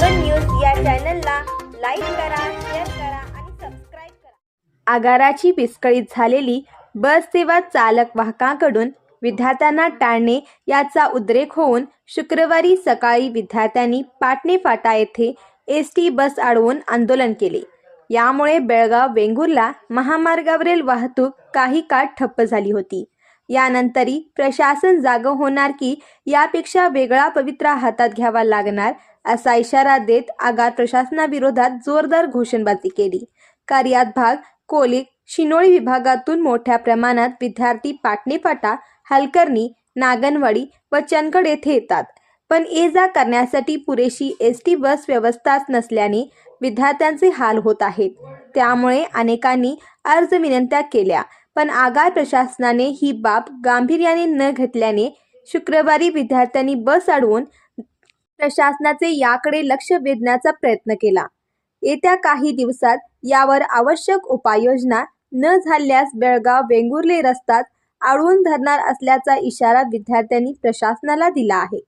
चॅनलला लाईक करा शेअर करा आणि सबस्क्राईब करा. आगाराची विस्कळीत झालेली बस सेवा चालक वाहकांकडून विद्यार्थ्यांना टाळणे याचा उद्रेक होऊन शुक्रवारी सकाळी विद्यार्थ्यांनी पाटणे फाटा येथे एस टी बस अडवून आंदोलन केले. यामुळे बेळगाव वेंगुर्ला महामार्गावरील वाहतूक काही काळ ठप्प झाली होती. यानंतरही प्रशासन जागं होणार की यापेक्षा वेगळा पवित्रा हातात घ्यावा लागणार असा इशारा देत आगार प्रशासनाविरोधात जोरदार घोषणाबाजी केली. कार्यात भाग कोलिक शिनोळी विभागातून मोठ्या प्रमाणात विद्यार्थी पाटणेफाटा हलकर्णी नागनवाडी व चंदगड येथे येतात. पण ये जा करण्यासाठी पुरेशी एस टी बस व्यवस्थाच नसल्याने विद्यार्थ्यांचे हाल होत आहेत. त्यामुळे अनेकांनी अर्ज विनंत्या केल्या. पण आगार प्रशासनाने ही बाब गांभीर्याने न घेतल्याने शुक्रवारी विद्यार्थ्यांनी बस अडवून प्रशासनाचे याकडे लक्ष वेधण्याचा प्रयत्न केला. येत्या काही दिवसात यावर आवश्यक उपाययोजना न झाल्यास बेळगाव वेंगुर्ले रस्त्यात अडवून धरणार असल्याचा इशारा विद्यार्थ्यांनी प्रशासनाला दिला आहे.